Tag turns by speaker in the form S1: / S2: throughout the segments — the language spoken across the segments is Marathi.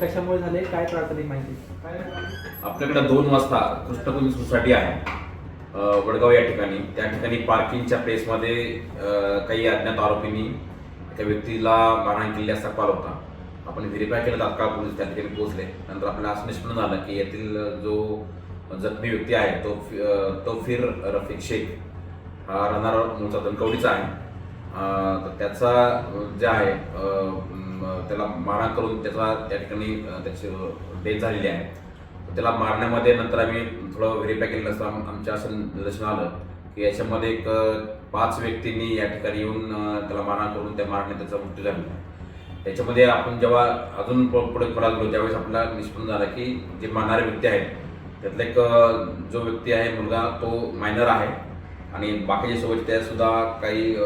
S1: कशामुळे झाले? काय प्राथमिक माहिती?
S2: आपल्याकडे दोन वाजता कृष्णकुंज सोसायटी आहे. अ, वडगाव या ठिकाणी. त्या ठिकाणी पार्किंगच्या प्लेसमध्ये अ, काही अज्ञात आरोपींनी एका व्यक्तीला मारहाण केली असा कॉल होता. आपण व्हेरीफाय केलं तात्काळ पोलीस त्या ठिकाणी पोहोचले. नंतर आपल्याला असं निष्पन्न झालं की येथील जो जखमी व्यक्ती आहे तो फि- अ, फिर रफिक शेख. हा राहणारा मूळचा धनकवडीचा आहे. अ, तर त्याचा अ, जे आहे अ, त्याला मारा करून त्याचा त्या ठिकाणी त्याची डेथ झालेली आहे. त्याला मारण्यामध्ये नंतर आम्ही थोडं व्हेरीफाय केलं असता. आमच्या असं निदर्शन आलं की याच्यामध्ये एक पाच व्यक्तींनी या ठिकाणी येऊन त्याला मारा करून त्या मारण्यात त्याचा मृत्यू झालेला आहे. त्याच्यामध्ये आपण जेव्हा अजून प- पुढे खोलात गेलो त्यावेळेस आपल्याला निष्पन्न झालं की जे मारणारे व्यक्ती आहेत त्यातला एक जो व्यक्ती आहे मुलगा तो मायनर आहे. आणि बाकीचे सोबत त्या सुद्धा काही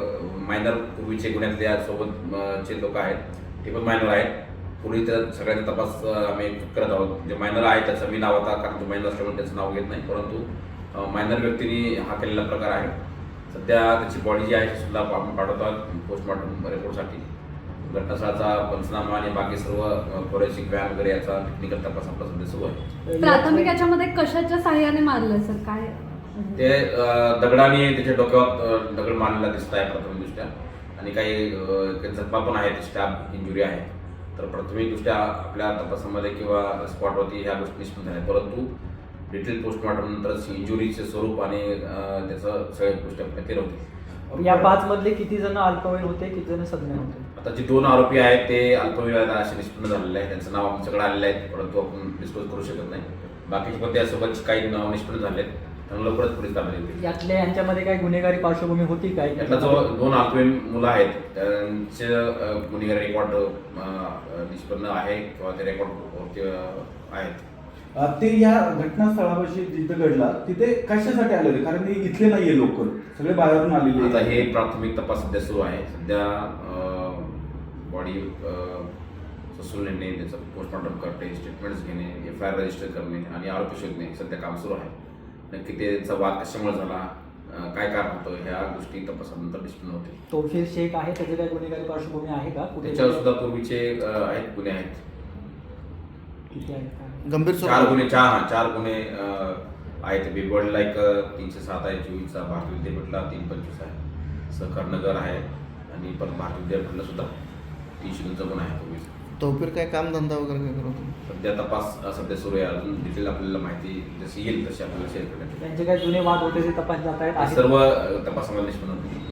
S2: मायनर पूर्वीचे गुन्ह्यातल्या सोबतचे लोक आहेत ते पण मायनर आहेत पूर्वी त्या सगळ्यांचा तपास आम्ही करत आहोत. जे मायनर आहे त्याचं मी नाव आता कारण तो मायनर असल्यामुळे त्याचं नाव घेत नाही. परंतु मायनर व्यक्तीने हा केलेला प्रकार आहे. सध्या त्याची बॉडी जी आहे सुद्धा आपण पाठवतो आहोत पोस्टमॉर्टम रिपोर्टसाठी घटनास्थळाचा पंचनामा आणि बाकी सर्व फॉरेन्सिक व्हॅन वगैरे याचा टेक्निकल तपास आपला सध्या सुरू आहे.
S3: प्राथमिक याच्यामध्ये कशाच्या साह्याने मारलं सर? काय?
S2: ते दगडाने त्याच्या डोक्यावर दगड मारलेला दिसत आहे प्राथमिकदृष्ट्या. आणि काही जखमा पण आहेत स्टॅब इंजुरी आहे तर प्राथमिकदृष्ट्या आपल्या तपासामध्ये किंवा स्पॉटवरती ह्या गोष्टी निष्पन्न झाल्या. परंतु डिटेल पोस्टमॉर्टम नंतर इंजुरीचे स्वरूप आणि त्याचं सगळ्या गोष्टी आपल्या होतील
S1: या पाच मधले किती जण अल्पवयीन होते किती जण सज्ञ होते?
S2: आता जे दोन आरोपी आहेत ते अल्पविवाहित असे निष्पन्न झालेले आहेत. त्यांचं नाव आमच्याकडे आलेलं आहे परंतु आपण डिस्क्लोज करू शकत नाही. बाकीचे पण त्यासोबत काही नाव निष्पन्न झालेत. त्यांना लवकरच पोलीस ताब्यात येतील
S1: यातल्या यांच्यामध्ये काही गुन्हेगारी पार्श्वभूमी होती काय?
S2: यातला जो दोन अल्पवयीन मुलं आहेत त्यांचे गुन्हेगारी रेकॉर्ड निष्पन्न आहे किंवा ते रेकॉर्ड आहेत.
S4: ते या घटनास्थळापाशी जिथं घडला तिथे कशासाठी आले होते कारण ते इथले नाहीये लोक. सगळे बाहेरून आलेले
S2: आता हे प्राथमिक तपास सध्या सुरू आहे. सध्या बॉडी ससून नेणे त्याचं पोस्टमॉर्टम करणे स्टेटमेंट्स घेणे एफ आय आर रजिस्टर करणे आणि आरोपी शोधणे सध्या काम सुरू आहे. नक्की त्याचा वाद कशामुळे झाला? काय कारण होतं? ह्या गोष्टी तपासानंतर निष्पन्न होतील.
S1: तौफीर शेख आहे त्याचे काही गुन्हेगारी पार्श्वभूमी आहे का? कुठे?
S2: त्याच्यावर सुद्धा पूर्वीचे आहेत गुन्हे आहेत.
S1: आहे काय?
S5: गंभीर
S2: चार
S5: स्वरूप
S2: गुन्हे चार हा चार गुन्हे अ, आहेत. बिबवडला एक अ, तीनशे सात आहे चोवीसचा भारतीय विद्यापीठला तीन पंचवीस आहे. सहकार नगर आहे. आणि परत भारतीय विद्यापीठला सुद्धा तीनशे दोनचा गुन्हा आहे. पूर्वीचा
S5: तौफीर काय काम धंदा वगैरे काय करत?
S2: सध्या तपास अ, सध्या सुरू आहे अजून डिटेल आपल्याला माहिती जशी येईल तशी आपल्याला शेअर करण्यात येईल.
S1: त्यांचे काही जुने वाद होते ते तपास जात आहेत
S2: सर्व अ, तपासामध्ये निष्पन्न होतील